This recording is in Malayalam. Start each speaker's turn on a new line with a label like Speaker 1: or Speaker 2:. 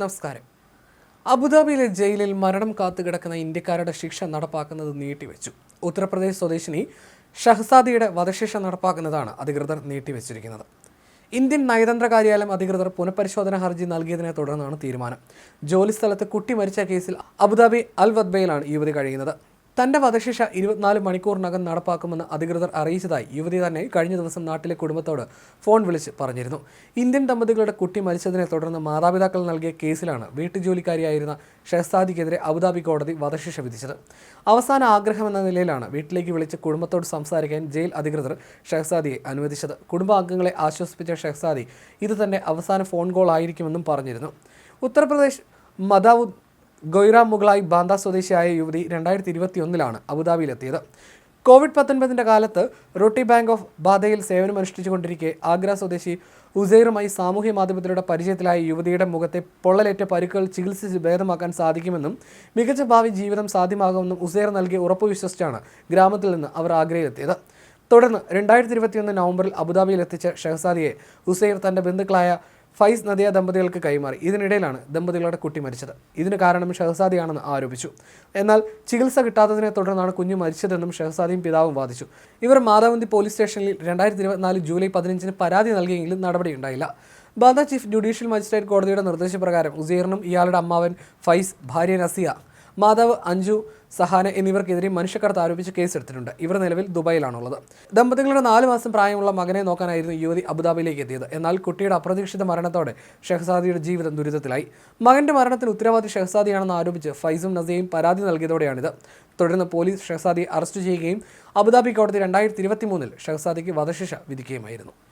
Speaker 1: നമസ്കാരം. അബുദാബിയിലെ ജയിലിൽ മരണം കാത്തുകിടക്കുന്ന ഇന്ത്യക്കാരുടെ ശിക്ഷ നടപ്പാക്കുന്നത് നീട്ടിവെച്ചു. ഉത്തർപ്രദേശ് സ്വദേശിനി ഷഹസാദിയുടെ വധശിക്ഷ നടപ്പാക്കുന്നതാണ് അധികൃതർ നീട്ടിവെച്ചിരിക്കുന്നത്. ഇന്ത്യൻ നയതന്ത്ര കാര്യാലയം അധികൃതർ പുനഃപരിശോധന ഹർജി നൽകിയതിനെ തുടർന്നാണ് തീരുമാനം. ജോലിസ്ഥലത്ത് കുട്ടി മരിച്ച കേസിൽ അബുദാബി അൽ വദ്ബയിലാണ് യുവതി കഴിയുന്നത്. തന്റെ വധശിക്ഷ ഇരുപത്തിനാല് മണിക്കൂറിനകം നടപ്പാക്കുമെന്ന് അധികൃതർ അറിയിച്ചതായി യുവതി തന്നെ കഴിഞ്ഞ ദിവസം നാട്ടിലെ കുടുംബത്തോട് ഫോൺ വിളിച്ച് പറഞ്ഞിരുന്നു. ഇന്ത്യൻ ദമ്പതികളുടെ കുട്ടി മരിച്ചതിനെ തുടർന്ന് മാതാപിതാക്കൾ നൽകിയ കേസിലാണ് വീട്ടുജോലിക്കാരിയായിരുന്ന ഷെഹസാദിക്കെതിരെ അബുദാബി കോടതി വധശിക്ഷ വിധിച്ചത്. അവസാന ആഗ്രഹമെന്ന നിലയിലാണ് വീട്ടിലേക്ക് വിളിച്ച് കുടുംബത്തോട് സംസാരിക്കാൻ ജയിൽ അധികൃതർ ഷെഹസാദിയെ അനുവദിച്ചത്. കുടുംബാംഗങ്ങളെ ആശ്വസിപ്പിച്ച ഷെഹ്സാദി ഇത് തന്നെ അവസാന ഫോൺ കോൾ ആയിരിക്കുമെന്നും പറഞ്ഞിരുന്നു. ഉത്തർപ്രദേശ് മദാവുദ് ഗൊയ്റാം മുഗളായി ബാന്ത സ്വദേശിയായ യുവതി രണ്ടായിരത്തി ഇരുപത്തിയൊന്നിലാണ് അബുദാബിയിലെത്തിയത്. കോവിഡ് പത്തൊൻപതിന്റെ കാലത്ത് റൊട്ടി ബാങ്ക് ഓഫ് ബാധയിൽ സേവനമനുഷ്ഠിച്ചുകൊണ്ടിരിക്കെ ആഗ്ര സ്വദേശി ഉസൈറുമായി സാമൂഹ്യ മാധ്യമത്തിലൂടെ പരിചയത്തിലായ യുവതിയുടെ മുഖത്തെ പൊള്ളലേറ്റ പരുക്കുകൾ ചികിത്സിച്ച് ഭേദമാക്കാൻ സാധിക്കുമെന്നും മികച്ച ഭാവി ജീവിതം സാധ്യമാകുമെന്നും ഉസൈർ നൽകിയ ഉറപ്പ് വിശ്വസിച്ചാണ് ഗ്രാമത്തിൽ നിന്ന് അവർ ആഗ്രയിലെത്തിയത്. തുടർന്ന് രണ്ടായിരത്തി ഇരുപത്തിയൊന്ന് നവംബറിൽ അബുദാബിയിൽ എത്തിച്ച ഷഹസാദിയെ ഉസൈർ തന്റെ ബന്ധുക്കളായ ഫൈസ് നദിയ ദമ്പതികൾക്ക് കൈമാറി. ഇതിനിടയിലാണ് ദമ്പതികളുടെ കുട്ടി മരിച്ചത്. ഇതിന് കാരണം ഷഹസാദിയാണെന്ന് ആരോപിച്ചു. എന്നാൽ ചികിത്സ കിട്ടാത്തതിനെ തുടർന്നാണ് കുഞ്ഞ് മരിച്ചതെന്നും ഷഹസാദിയും പിതാവും വാദിച്ചു. ഇവർ മാതാവന്തി പോലീസ് സ്റ്റേഷനിൽ രണ്ടായിരത്തി ഇരുപത്തിനാല് ജൂലൈ പതിനഞ്ചിന് പരാതി നൽകിയെങ്കിലും നടപടിയുണ്ടായില്ല ബാന്ദ ചീഫ് ജുഡീഷ്യൽ മജിസ്ട്രേറ്റ് കോടതിയുടെ നിർദ്ദേശപ്രകാരം ഉസീറിനും ഇയാളുടെ അമ്മാവൻ ഫൈസ് ഭാര്യ നസിയ മാതാവ് അഞ്ജു സഹാന എന്നിവർക്കെതിരെ മനുഷ്യക്കടത്ത് ആരോപിച്ച് കേസെടുത്തിട്ടുണ്ട്. ഇവർ നിലവിൽ ദുബായിലാണുള്ളത്. ദമ്പതികളുടെ നാല് മാസം പ്രായമുള്ള മകനെ നോക്കാനായിരുന്നു യുവതി അബുദാബിയിലേക്ക് എത്തിയത്. എന്നാൽ കുട്ടിയുടെ അപ്രതീക്ഷിത മരണത്തോടെ ഷെഹസാദിയുടെ ജീവിതം ദുരിതത്തിലായി. മകന്റെ മരണത്തിന് ഉത്തരവാദി ഷെഹസാദിയാണെന്ന് ആരോപിച്ച് ഫൈസും നസീയും പരാതി നൽകിയതോടെയാണിത്. തുടർന്ന് പോലീസ് ഷെഹസാദിയെ അറസ്റ്റ് ചെയ്യുകയും അബുദാബി കോടതി രണ്ടായിരത്തി ഇരുപത്തി മൂന്നിൽ ഷെഹസാദിക്ക് വധശിക്ഷ വിധിക്കുകയുമായിരുന്നു.